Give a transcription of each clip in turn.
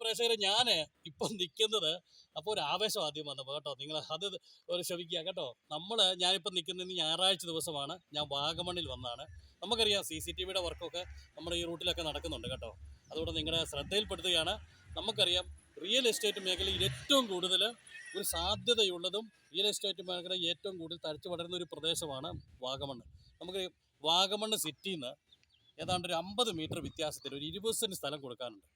പ്രേക്ഷകരെ ഞാൻ ഇപ്പം നിൽക്കുന്നത് അപ്പോൾ ഒരു ആവേശം ആദ്യം വന്നപ്പോൾ കേട്ടോ. നിങ്ങൾ അത് ഒരു ക്ഷമിക്കുക കേട്ടോ. നമ്മൾ ഞാനിപ്പം നിൽക്കുന്നത് ഞായറാഴ്ച ദിവസമാണ്. ഞാൻ വാഗമണ്ണിൽ വന്നാണ്. നമുക്കറിയാം സി സി ടി വിയുടെ വർക്കൊക്കെ നമ്മുടെ ഈ റൂട്ടിലൊക്കെ നടക്കുന്നുണ്ട് കേട്ടോ. അതുകൊണ്ട് നിങ്ങളുടെ ശ്രദ്ധയിൽപ്പെടുത്തുകയാണ്. നമുക്കറിയാം റിയൽ എസ്റ്റേറ്റ് മേഖലയിൽ ഏറ്റവും കൂടുതൽ ഒരു സാധ്യതയുള്ളതും റിയൽ എസ്റ്റേറ്റ് മേഖല ഏറ്റവും കൂടുതൽ തഴച്ചു വളരുന്ന ഒരു പ്രദേശമാണ് വാഗമണ്ണ്. നമുക്ക് വാഗമണ്ണ് സിറ്റിയിൽ നിന്ന് ഏതാണ്ട് ഒരു അമ്പത് മീറ്റർ വ്യത്യാസത്തിൽ ഒരു ഇരുപത് സെന്റ് സ്ഥലം കൊടുക്കാനുണ്ട്.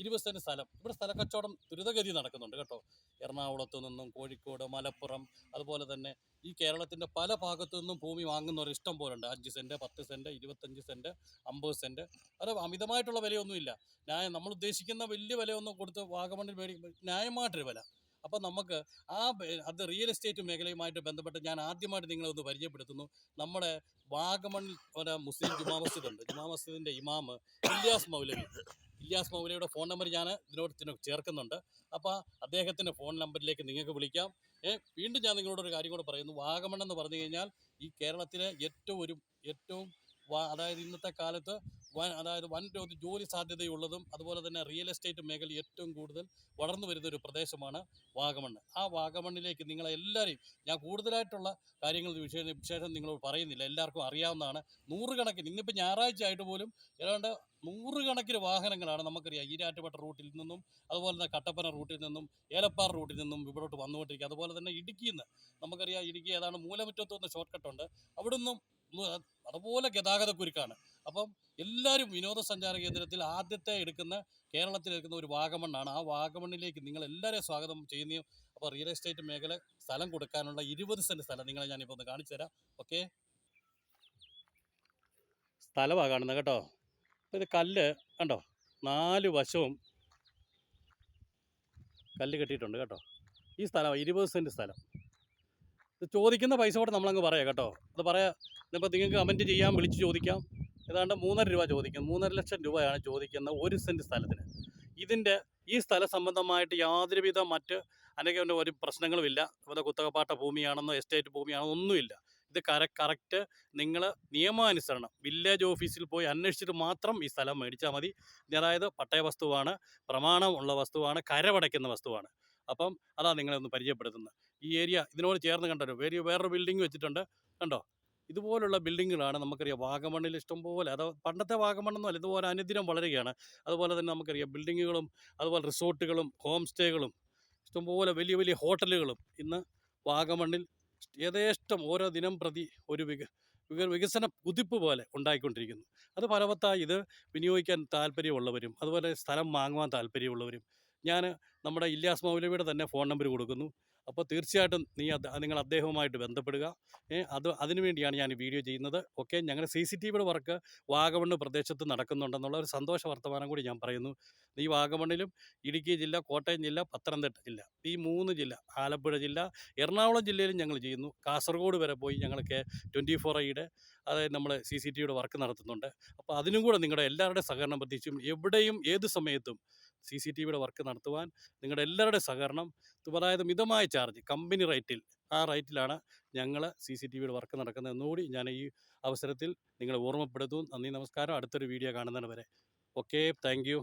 ഇരുപത് സെന്റ് സ്ഥലം. ഇവിടെ സ്ഥലക്കച്ചവടം ദ്രുതഗതി നടക്കുന്നുണ്ട് കേട്ടോ. എറണാകുളത്തു നിന്നും കോഴിക്കോട് മലപ്പുറം അതുപോലെ തന്നെ ഈ കേരളത്തിന്റെ പല ഭാഗത്തു നിന്നും ഭൂമി വാങ്ങുന്നവർ ഇഷ്ടം പോലെ ഉണ്ട്. അഞ്ച് സെന്റ് പത്ത് സെന്റ് ഇരുപത്തഞ്ച് സെന്റ് അമ്പത് സെന്റ് അത് അമിതമായിട്ടുള്ള വിലയൊന്നുമില്ല ന്യായം നമ്മൾ ഉദ്ദേശിക്കുന്ന വലിയ വിലയൊന്നും കൊടുത്ത് വാഗമണ്ണിൽ മേടി ന്യായമായിട്ടൊരു വില. അപ്പോൾ നമുക്ക് ആ അത് റിയൽ എസ്റ്റേറ്റ് മേഖലയുമായിട്ട് ബന്ധപ്പെട്ട് ഞാൻ ആദ്യമായിട്ട് നിങ്ങളെ ഒന്ന് പരിചയപ്പെടുത്തുന്നു. നമ്മുടെ ഒരു മുസ്ലിം ജുമാ മസ്ജിദ് ഉണ്ട്. ജുമാ മസ്ജിദിന്റെ ഇമാമ് ഇല്യാസ് മൗലവി. ഇല്യാസ് മൗലയുടെ ഫോൺ നമ്പർ ഞാൻ ഇതിനോട് ഇതിന് ചേർക്കുന്നുണ്ട്. അപ്പോൾ അദ്ദേഹത്തിന്റെ ഫോൺ നമ്പറിലേക്ക് നിങ്ങൾക്ക് വിളിക്കാം. ഏ വീണ്ടും ഞാൻ നിങ്ങളോട് ഒരു കാര്യം കൂടെ പറയുന്നു. വാഗമൺ എന്ന് പറഞ്ഞു കഴിഞ്ഞാൽ ഈ കേരളത്തിലെ ഏറ്റവും ഒരു ഏറ്റവും അതായത് ഇന്നത്തെ കാലത്ത് വൻ അതായത് വൻ ജോലി സാധ്യതയുള്ളതും അതുപോലെ തന്നെ റിയൽ എസ്റ്റേറ്റ് മേഖല ഏറ്റവും കൂടുതൽ വളർന്നു വരുന്ന ഒരു പ്രദേശമാണ് വാഗമണ്ണ്. ആ വാഗമണ്ണിലേക്ക് നിങ്ങളെ എല്ലാവരെയും ഞാൻ കൂടുതലായിട്ടുള്ള കാര്യങ്ങൾ വിശേഷം വിശേഷം നിങ്ങളോട് പറയുന്നില്ല. എല്ലാവർക്കും അറിയാവുന്നതാണ്. നൂറുകണക്കിന് ഇന്നിപ്പോൾ ഞായറാഴ്ച ആയിട്ട് പോലും ഏതാണ്ട് നൂറുകണക്കിന് വാഹനങ്ങളാണ് നമുക്കറിയാം. ഈരാറ്റുപട്ട റൂട്ടിൽ നിന്നും അതുപോലെ തന്നെ കട്ടപ്പന റൂട്ടിൽ നിന്നും ഏലപ്പാറ റൂട്ടിൽ നിന്നും ഇവിടോട്ട് വന്നുകൊണ്ടിരിക്കുക. അതുപോലെ തന്നെ ഇടുക്കിയിൽ നിന്ന് നമുക്കറിയാം ഇടുക്കി ഏതാണ് മൂലമുറ്റത്തു നിന്ന് ഷോർട്ട് കട്ടുണ്ട് അവിടെ നിന്നും അതുപോലെ ഗതാഗത ഗതാഗതക്കുരുക്കാണ്. അപ്പം എല്ലാവരും വിനോദസഞ്ചാര കേന്ദ്രത്തിൽ ആദ്യത്തെ എടുക്കുന്ന കേരളത്തിൽ എടുക്കുന്ന ഒരു വാഗമണ്ണാണ്. ആ വാഗമണ്ണിലേക്ക് നിങ്ങൾ എല്ലാവരെയും സ്വാഗതം ചെയ്യുന്നു. അപ്പോൾ റിയൽ എസ്റ്റേറ്റ് മേഖല സ്ഥലം കൊടുക്കാനുള്ള ഇരുപത് സെന്റ് സ്ഥലം നിങ്ങളെ ഞാനിപ്പോൾ ഒന്ന് കാണിച്ചു തരാം. ഓക്കെ? സ്ഥലമാണ് കാണുന്നത് കേട്ടോ. ഇത് കല്ല് കണ്ടോ? നാല് വശവും കല്ല് കെട്ടിയിട്ടുണ്ട് കേട്ടോ. ഈ സ്ഥലം ഇരുപത് സെന്റ് സ്ഥലം. ഇത് ചോദിക്കുന്ന പൈസ കൂടെ നമ്മളങ്ങ് പറയാം കേട്ടോ. അത് പറയാം. ഇപ്പോൾ നിങ്ങൾക്ക് കമന്റ് ചെയ്യാം വിളിച്ച് ചോദിക്കാം. ഏതാണ്ട് മൂന്നര രൂപ ചോദിക്കുന്നത് മൂന്നര ലക്ഷം രൂപയാണ് ചോദിക്കുന്ന ഒരു സെന്റ് സ്ഥലത്തിന്. ഇതിന്റെ ഈ സ്ഥല സംബന്ധമായിട്ട് യാതൊരുവിധ മറ്റ് അല്ലെങ്കിൽ ഒരു പ്രശ്നങ്ങളുമില്ല. അതുപോലെ കുത്തകപ്പാട്ട ഭൂമിയാണെന്നോ എസ്റ്റേറ്റ് ഭൂമിയാണോ ഒന്നുമില്ല. ഇത് കര കറക്റ്റ് നിങ്ങൾ നിയമാനുസരണം വില്ലേജ് ഓഫീസിൽ പോയി അന്വേഷിച്ചിട്ട് മാത്രം ഈ സ്ഥലം മേടിച്ചാൽ മതി. അതായത് പട്ടയ വസ്തുവാണ് പ്രമാണം ഉള്ള വസ്തുവാണ് കരവടയ്ക്കുന്ന വസ്തുവാണ്. അപ്പം അതാണ് നിങ്ങളെ ഒന്ന് പരിചയപ്പെടുത്തുന്നത്. ഈ ഏരിയ ഇതിനോട് ചേർന്ന് കണ്ടോ? വേറെ വേറൊരു ബിൽഡിംഗ് വെച്ചിട്ടുണ്ട്. കണ്ടോ? ഇതുപോലുള്ള ബിൽഡിങ്ങുകളാണ് നമുക്കറിയാം വാഗമണ്ണിൽ ഇഷ്ടംപോലെ അത് പണ്ടത്തെ വാഗമണ്ണൊന്നുമല്ല ഇതുപോലെ അനുദിനം വളരുകയാണ്. അതുപോലെ തന്നെ നമുക്കറിയാം ബിൽഡിങ്ങുകളും അതുപോലെ റിസോർട്ടുകളും ഹോം സ്റ്റേകളും ഇഷ്ടംപോലെ വലിയ വലിയ ഹോട്ടലുകളും ഇന്ന് വാഗമണ്ണിൽ യഥേഷ്ടം ഓരോ ദിനം പ്രതി ഒരു വിക വിക- വികസന കുതിപ്പ് പോലെ ഉണ്ടായിക്കൊണ്ടിരിക്കുന്നു. അത് ഫലവത്തായി ഇത് വിനിയോഗിക്കാൻ താല്പര്യമുള്ളവരും അതുപോലെ സ്ഥലം വാങ്ങുവാൻ താല്പര്യമുള്ളവരും ഞാൻ നമ്മുടെ ഇല്യാസ് മൗലവിയുടെ തന്നെ ഫോൺ നമ്പർ കൊടുക്കുന്നു. അപ്പോൾ തീർച്ചയായിട്ടും നീ നിങ്ങൾ അദ്ദേഹവുമായിട്ട് ബന്ധപ്പെടുക. അത് അതിനു വേണ്ടിയാണ് ഞാൻ വീഡിയോ ചെയ്യുന്നത്. ഓക്കെ ഞങ്ങളുടെ സി സി ടി വിയുടെ വർക്ക് വാഗമണ്ണ് പ്രദേശത്ത് നടക്കുന്നുണ്ടെന്നുള്ള ഒരു സന്തോഷ വർത്തമാനം കൂടി ഞാൻ പറയുന്നു. ഈ വാഗമണ്ണിലും ഇടുക്കി ജില്ല കോട്ടയം ജില്ല പത്തനംതിട്ട ജില്ല ഈ മൂന്ന് ജില്ല ആലപ്പുഴ ജില്ല എറണാകുളം ജില്ലയിലും ഞങ്ങൾ ചെയ്യുന്നു. കാസർഗോഡ് വരെ പോയി ഞങ്ങൾക്ക് ട്വന്റി ഫോർ ഐയുടെ അതായത് നമ്മൾ സി സി ടി വിയുടെ വർക്ക് നടത്തുന്നുണ്ട്. അപ്പോൾ അതിനും കൂടെ നിങ്ങളുടെ എല്ലാവരുടെ സഹകരണം പ്രതീക്ഷിച്ചും എവിടെയും ഏത് സമയത്തും സി സി ടി വിയുടെ വർക്ക് നടത്തുവാൻ നിങ്ങളുടെ എല്ലാവരുടെ സഹകരണം അതായത് മിതമായ ചാർജ് കമ്പനി റേറ്റിൽ ആ റേറ്റിലാണ് ഞങ്ങൾ സി സി ടി വിയുടെ വർക്ക് നടക്കുന്നത് എന്നുകൂടി ഞാൻ ഈ അവസരത്തിൽ നിങ്ങളെ ഓർമ്മപ്പെടുത്തും നന്ദി നമസ്കാരം. അടുത്തൊരു വീഡിയോ കാണുന്നതിന് വരെ ഓക്കെ താങ്ക്